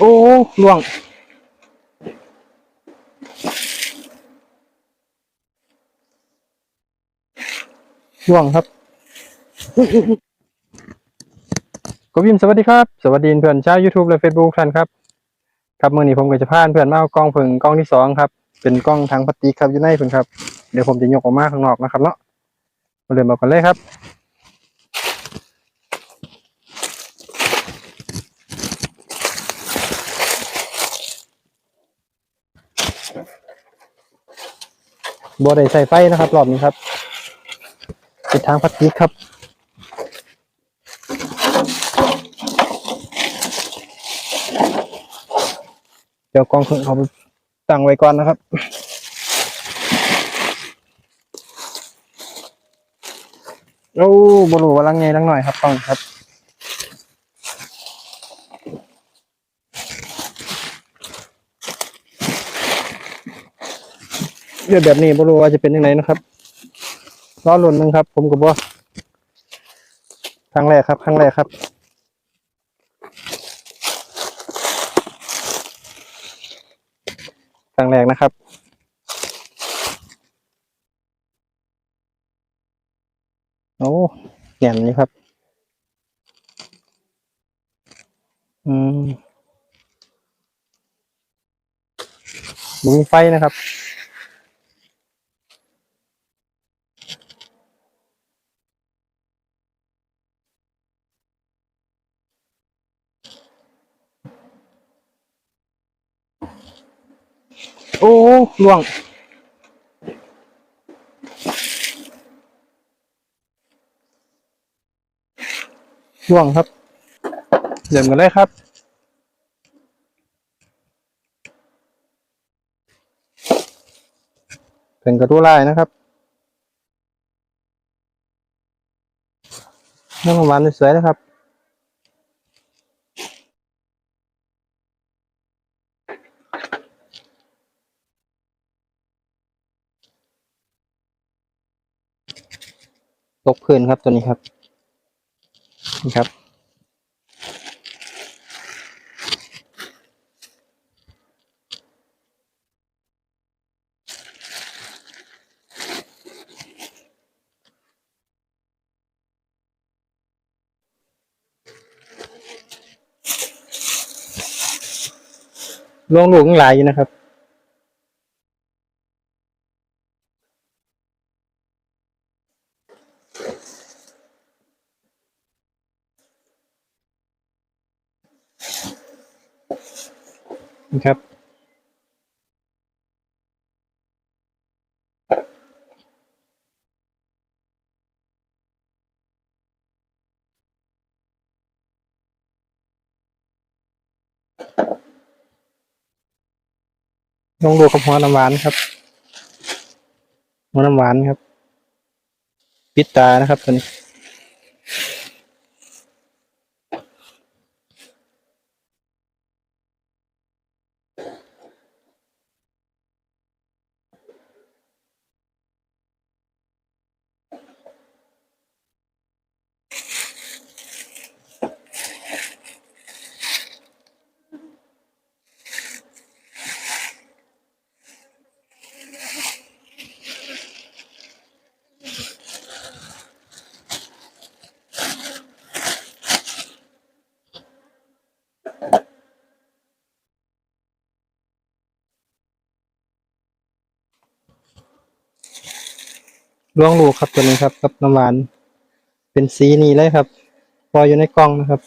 โอ้ล่วง ล่วงครับกวินสวัสดีครับ สวัสดีเพื่อนชาว YouTube และ Facebook ท่านครับ ครับมื่อนี้ผมก็จะพาเพื่อนมาเอากล้องผึ่งกล้องที่สองครับ เป็นกล้องทางพลาสติกครับอยู่ในผึ่งครับ เดี๋ยวผมจะยกออกมาข้างนอกนะครับเนาะมาเริ่มเอากันเลยครับ บัวได้ใส่ไฟนะครับ รอบนี้ครับเป็นทางพลาสติกครับ เดี๋ยวกองเครื่องเอาตั้งไว้ก่อนนะครับโอ้บรูว่าลังไงลังหน่อยครับกล้องครับ เดี๋ยวแบบนี้บรู้ว่าจะเป็นยังไงนะครับรอหล่นหนึงครับ ผมกับบอครั้งแรกครับครั้งแรกครับครั้งแรกนะครับโอ้แก่นนี่ครับ อืมบุมีไฟนะครับ อ้ล่วง ล่วงครับเดิมกันเลยครับเป็นกระทู้ลายนะครับน้ำหวานสวยนะครับ ตกพื้นครับตัวนี้ครับนี่ครับ ลงหลวงหลายอยู่นะครับ นี่ครับลองดูกับหัวน้ำหวานครับ หัวน้ำหวานครับ ปิดตานะครับตัวนี้ ลองดูครับตัวนี้ครับกับน้ำหวาน เป็นสีนี้เลยครับ พออยู่ในกล่องนะครับ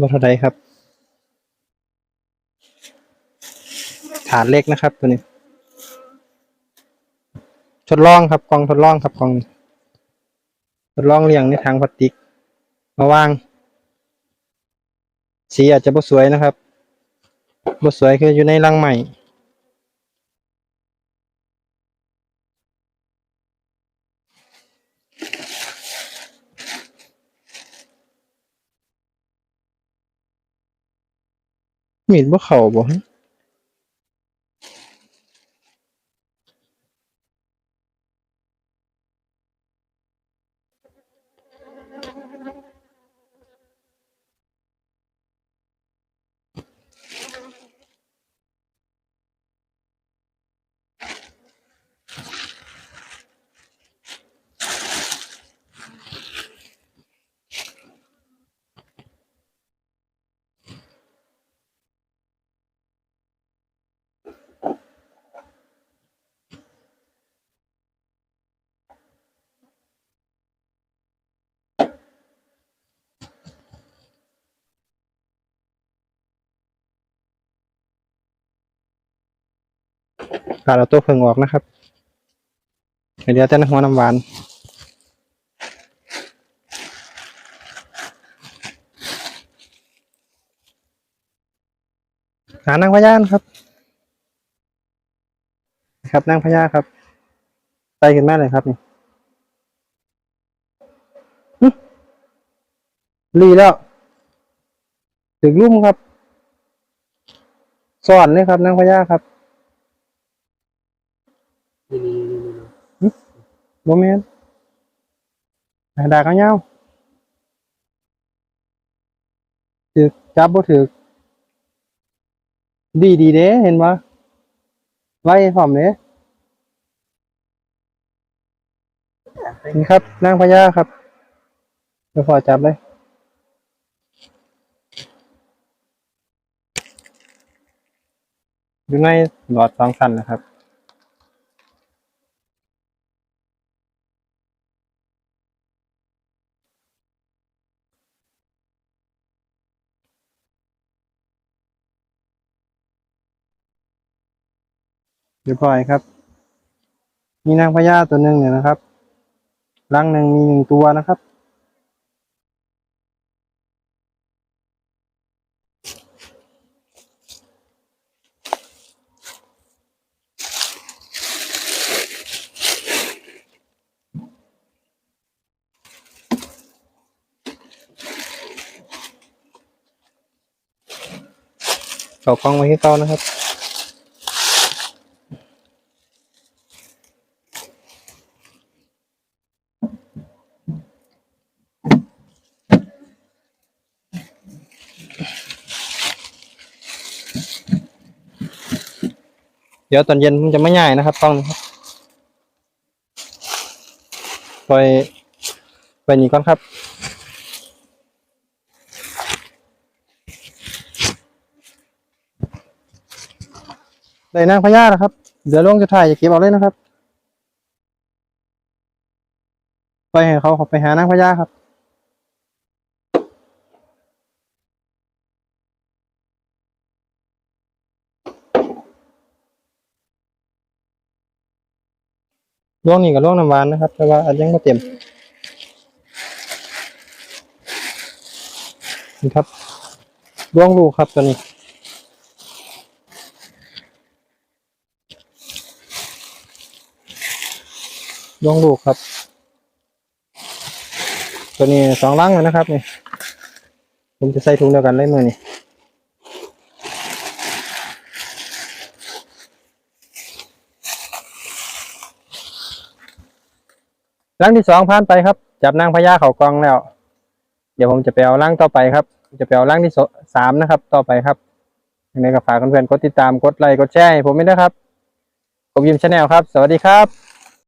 บ่เท่าใดครับ ฐานเล็กนะครับตัวนี้ ทดลองครับกองทดลองครับกองทดลองเรียงในทางพลาสติก มาวาง สีอาจจะบ่สวยนะครับบ่สวยคืออยู่ในรังใหม่ มีดบ่เข้าบ่ ฮะขาเอาตัวเพิงออกนะครับเดี๋ยวแต่หัวน้ำหวานหานางพญานครับ ครับนางพญาครับไปกันแม่เลยครับนี่หึลีแล้วถึงลุ่มครับสอนเลยครับนางพญาครับ นี่นี่นี่นี่โมเมนดาเขาเงาถือจับบ่ถือดีดีเด้เห็นปะไว้พร้อมเด้นี่ครับนางพญาครับเดี๋ยวพอจับเลยอยู่ในหลอดสองสันนะครับ เรียบร้อยครับ มีนางพญาตัวหนึ่งเนี่ยนะครับรังหนึ่งมีหนึ่งตัวนะครับ เอากล้องไว้ที่เก้านะครับ ดี๋ยวตอนเย็นมันจะไม่ง่ายนะครับกล้องนี้ครับปล่อยไปนี่ก่อนครับได้นางพญานะครับเดี๋ยวลงจะถ่ายจะเก็บเอาเลยนะครับ ไปให้เขาเขาไปหานางพญาครับ ล่วงนี่กับล่วงน้ำหวานนะครับ แต่ว่าอันยังไม่เต็มนี่ครับล่วงลูกครับตัวนี้ล่วงลูกครับ ตัวนี้สองลังนะครับนี่ผมจะใส่ถุงเดียวกันเลยมือนี่ ลังที่สองผ่านไปครับ จับนางพญาเขากองแล้ว เดี๋ยวผมจะไปเอาลังต่อไปครับ จะไปเอาลังที่สามนะครับ ต่อไปครับยังไงก็ฝากเพื่อนๆกดติดตามกดไลค์กดแชร์ผมด้วยนะครับผมยิมชาแนลครับ สวัสดีครับ